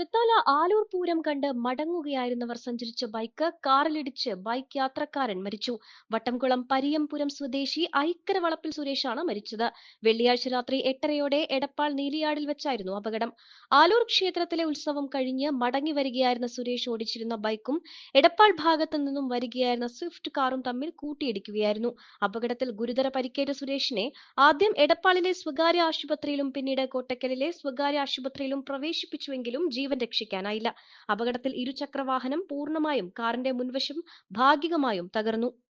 തൃത്താല ആലൂർ പൂരം കണ്ട് മടങ്ങുകയായിരുന്നവർ സഞ്ചരിച്ച bike കാറിലിടിച്ച് bike യാത്രക്കാരൻ മരിച്ചു. വട്ടംകുളം പരിയംപുരം സ്വദേശി ഐക്കര വളപ്പിൽ സുരേഷാണ് മരിച്ചത്. വെള്ളിയാഴ്ച രാത്രി എട്ടരയോടെ എടപ്പാൾ നീലിയാടിൽ വെച്ചായിരുന്നു അപകടം. ആലൂർ ക്ഷേത്രത്തിലെ ഉത്സവം കഴിഞ്ഞ് മടങ്ങി വരികയായിരുന്ന സുരേഷ് ഓടിച്ചിരുന്ന ബൈക്കും എടപ്പാൾ ഭാഗത്തു നിന്നും വരികയായിരുന്ന സ്വിഫ്റ്റ് കാറും തമ്മിൽ കൂട്ടിയിടിക്കുകയായിരുന്നു. അപകടത്തിൽ ഗുരുതര പരിക്കേറ്റ സുരേഷിനെ ആദ്യം എടപ്പാളിലെ സ്വകാര്യ ആശുപത്രിയിലും പിന്നീട് കോട്ടക്കലിലെ സ്വകാര്യ ആശുപത്രിയിലും പ്രവേശിപ്പിച്ചുവെങ്കിലും ജീവൻ രക്ഷിക്കാനായില്ല. അപകടത്തിൽ ഇരുചക്രവാഹനം പൂർണമായും കാറിന്റെ മുൻവശം ഭാഗികമായും തകർന്നു.